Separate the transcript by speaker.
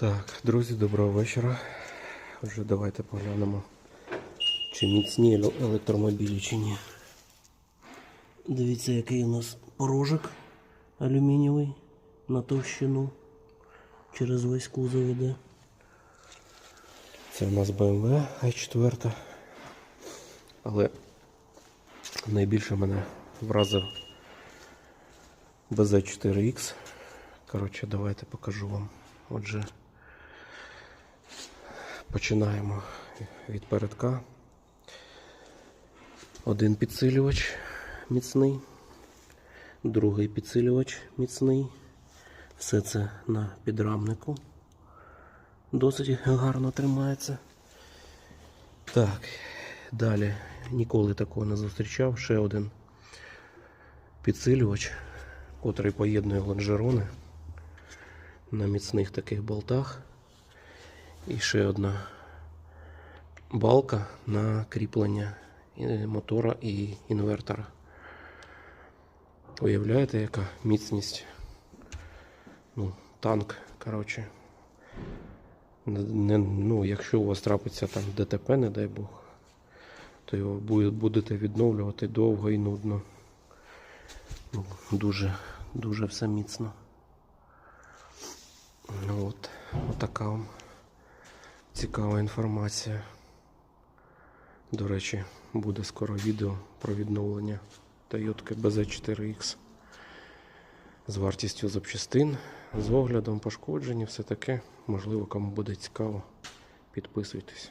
Speaker 1: Так, друзі, доброго вечора. Отже, давайте поглянемо, чи міцні електромобілі, чи ні. Дивіться, який у нас порожик алюмінієвий на товщину. Через весь кузов іде. Це у нас BMW i4. Але найбільше мене вразив BZ4X. Коротше, давайте покажу вам. Отже, починаємо від передка. Один підсилювач міцний, другий підсилювач міцний. Все це на підрамнику. Досить гарно тримається. Так, далі ніколи такого не зустрічав. Ще один підсилювач, котрий поєднує лонжерони на міцних таких болтах. І ще одна балка на кріплення мотора і інвертора. Уявляєте, яка міцність? Ну, танк, коротше. Не- ну, якщо у вас трапиться там ДТП, не дай Бог, то його будете відновлювати довго і нудно. Ну, дуже, дуже все міцно. Ну от, отака вам цікава інформація. До речі, буде скоро відео про відновлення Toyota BZ4X з вартістю запчастин, з оглядом пошкоджень і все таке. Можливо, кому буде цікаво, підписуйтесь.